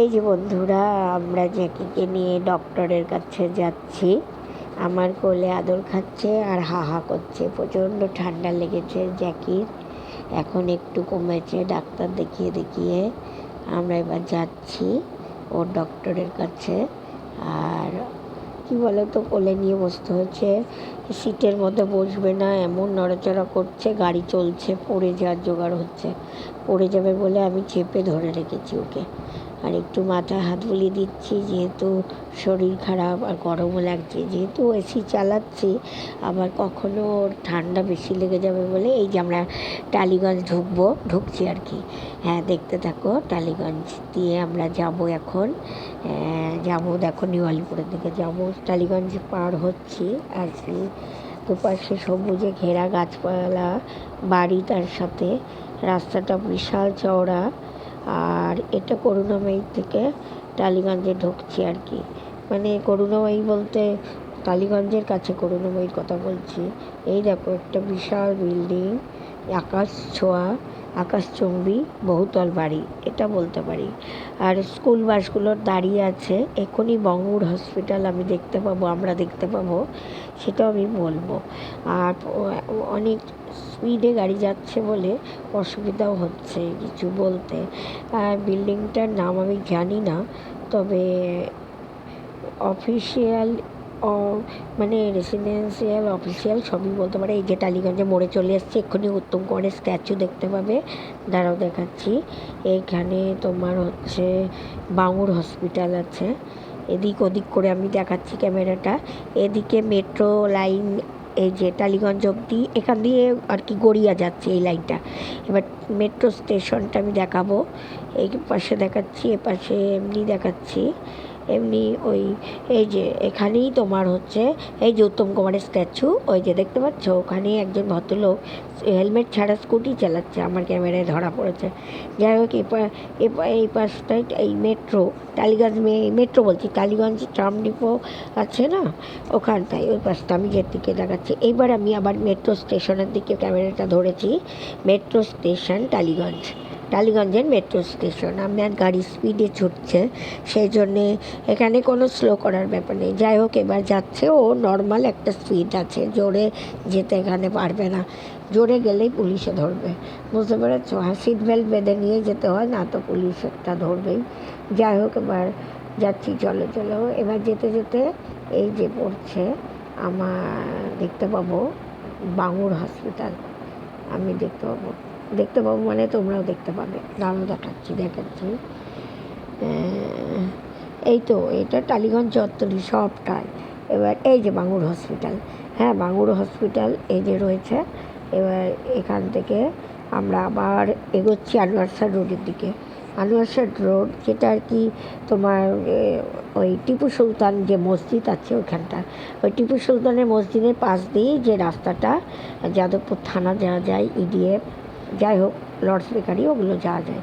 এই যে বন্ধুরা, আমরা জ্যাকিকে নিয়ে ডক্টরের কাছে যাচ্ছি। আমার কোলে আদর খাচ্ছে আর হা হা করছে। প্রচণ্ড ঠান্ডা লেগেছে জ্যাকির। এখন একটু কমেছে ডাক্তার দেখিয়ে দেখিয়ে। আমরা এবার যাচ্ছি ওর ডক্টরের কাছে। আর কি বলো তো কোলে নিয়ে বসতে হচ্ছে। সিটের মধ্যে বসবে না, এমন নড়াচড়া করছে, গাড়ি চলছে, পড়ে যাওয়ার জোগাড় হচ্ছে। পড়ে যাবে বলে আমি চেপে ধরে রেখেছি ওকে। আর একটু মাথায় হাত বুলিয়ে দিচ্ছি, যেহেতু শরীর খারাপ আর গরমও লাগছে, যেহেতু এসি চালাচ্ছি, আবার কখনো ওর ঠান্ডা বেশি লেগে যাবে বলে এই যে আমরা টালিগঞ্জ ঢুকবো, ঢুকছি আর কি। হ্যাঁ দেখতে থাকো, টালিগঞ্জ দিয়ে আমরা যাব এখন। যাব, দেখো, নিউ আলিপুরের দিকে যাব। টালিগঞ্জ পার হচ্ছি আর দুপাশে সবুজে ঘেরা গাছপালা, বাড়ি তার সাথে, রাস্তাটা বিশাল চওড়া, আর এটা করুণাময়ী থেকে টালিগঞ্জে ঢুকছি আর কি। মানে করুণাময়ী বলতে টালিগঞ্জের কাছে করুণাময়ীর কথা বলছি। এই দেখো একটা বিশাল বিল্ডিং, আকাশ ছোঁয়া আকাশচুম্বী বহুতল বাড়ি, এটা বলতে পারি। আর স্কুল বাসগুলোর দাঁড়িয়ে আছে, এখনই বঙ্গুর হসপিটাল আমি দেখতে পাবো, আমরা দেখতে পাবো, সেটাও আমি বলব। আর অনেক স্পিডে গাড়ি যাচ্ছে বলে অসুবিধাও হচ্ছে কিছু বলতে। আর বিল্ডিংটার নাম আমি জানি না, তবে অফিসিয়াল মানে রেসিডেন্সিয়াল অফিসিয়াল সবই বলতে পারে। এই যে টালিগঞ্জে মোড়ে চলে এসছে, এক্ষুনি উত্তম কুমারের স্ট্যাচু দেখতে পাবে। দাঁড়াও দেখাচ্ছি। এইখানে তোমার হচ্ছে বাঙুর হসপিটাল আছে। এদিক ওদিক করে আমি দেখাচ্ছি ক্যামেরাটা। এদিকে মেট্রো লাইন এই যে টালিগঞ্জ অবধি, এখান দিয়ে আর কি গড়িয়া যাচ্ছে এই লাইনটা এবার মেট্রো স্টেশনটা আমি দেখাবো। এই পাশে দেখাচ্ছি, এ পাশে এমনি দেখাচ্ছি। এমনি ওই, এই যে এখানেই তোমার হচ্ছে, এই যে উত্তম কুমারের স্ট্যাচু ওই যে দেখতে পাচ্ছ? ওখানেই একজন ভদ্রলোক হেলমেট ছাড়া স্কুটি চালাচ্ছে, আমার ক্যামেরায় ধরা পড়েছে। যাই হোক এই পাশটায় এই মেট্রো টালিগঞ্জ মেট্রো বলছি টালিগঞ্জ ট্রাম ডিপো আছে না? ওখানটায় ওই পাশটা আমি যেদিকে দেখাচ্ছি। এইবার আমি আবার মেট্রো স্টেশনের দিকে ক্যামেরাটা ধরেছি। মেট্রো স্টেশন টালিগঞ্জ টালিগঞ্জের মেট্রো স্টেশন আপনার গাড়ি স্পিডে ছুটছে, সেই জন্যে এখানে কোনো স্লো করার ব্যাপার নেই। যাই হোক, এবার যাচ্ছে ও নর্মাল একটা স্পিড আছে। জোরে যেতে এখানে পারবে না। জোরে গেলেই পুলিশে ধরবে। বুঝতে পেরেছ? হ্যাঁ সিট বেল্ট বেঁধে নিয়ে যেতে হয়, না তো পুলিশ একটা ধরবেই। যাই হোক, এবার যাচ্ছি, চলো চলো। এবার যেতে যেতে এই যে পড়ছে আমার, দেখতে পাবো বাঙুর হসপিটাল আমি দেখতে পাবো। দেখতে পাবো মানে তোমরাও দেখতে পাবে। দাঁড়াও দেখাচ্ছি দেখাচ্ছি এই তো, এটা টালিগঞ্জ চত্বরই সবটাই। এবার এই যে বাঙুর হসপিটাল। হ্যাঁ বাঙুর হসপিটাল, এই যে রয়েছে। এবার এখান থেকে আমরা আবার এগোচ্ছি আনোয়ারসার রোডের দিকে। আনোয়ারসার রোড, যেটা আর কি তোমার ওই টিপু সুলতান যে মসজিদ আছে ওইখানটা। ওই টিপু সুলতানের মসজিদের পাশ দিয়েই যে রাস্তাটা, যাদবপুর থানা যাওয়া যায় ইডিএফ যাই হোক লর্ডস বেকারি ওগুলো যাওয়া যায়